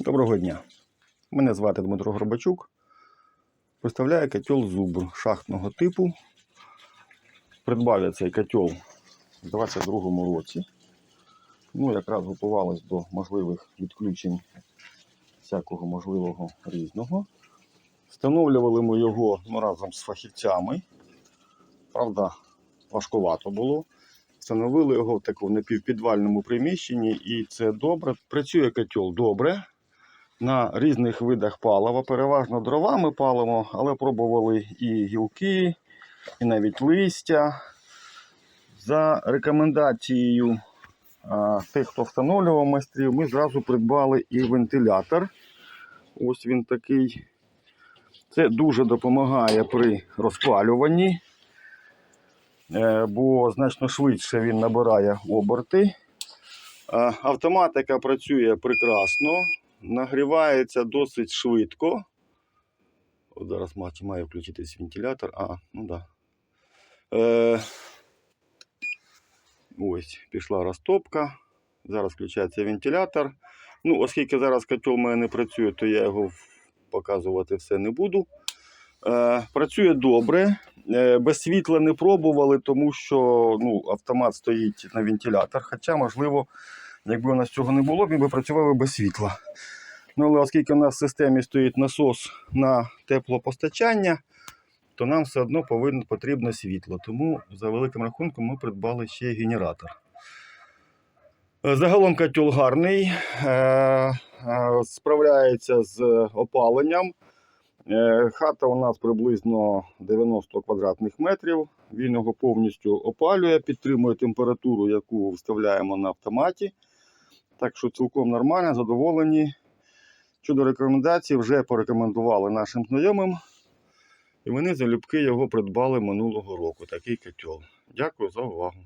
Доброго дня. Мене звати Дмитро Горбачук. Представляю котел Зубр шахтного типу. Придбав я цей котел у 22-му році. Ну, якраз готувалось до можливих відключень всякого можливого різного. Встановлювали ми його ну, разом з фахівцями. Правда, важкувато було. Встановили його в такому напівпідвальному приміщенні, і це добре. Працює котел добре на різних видах палива. Переважно дровами палимо, але пробували і гілки, і навіть листя. За рекомендацією а, тих, хто встановлював майстрів, ми зразу придбали і вентилятор. Ось він такий. Це дуже допомагає при розпалюванні, е, бо значно швидше він набирає оберти. Автоматика працює прекрасно, нагрівається досить швидко. От зараз має включитись вентилятор. А, ну да. Е, ось, пішла розтопка. Зараз включається вентилятор. Ну, оскільки зараз котел у мене не працює, то я його показувати все не буду. Е, працює добре. Е, без світла не пробували, тому що ну, автомат стоїть на вентилятор. Хоча, можливо, якби у нас цього не було, він би працював без світла. Ну, але оскільки у нас в системі стоїть насос на теплопостачання, то нам все одно повинно потрібно світло. Тому за великим рахунком ми придбали ще й генератор. Е, Загалом котел гарний, е, е, справляється з опаленням. Хата у нас приблизно 90 квадратних метрів. Він його повністю опалює, підтримує температуру, яку вставляємо на автоматі. Так що цілком нормально, задоволені. Щодо рекомендацій, вже порекомендували нашим знайомим. І вони залюбки його придбали минулого року. Такий котел. Дякую за увагу.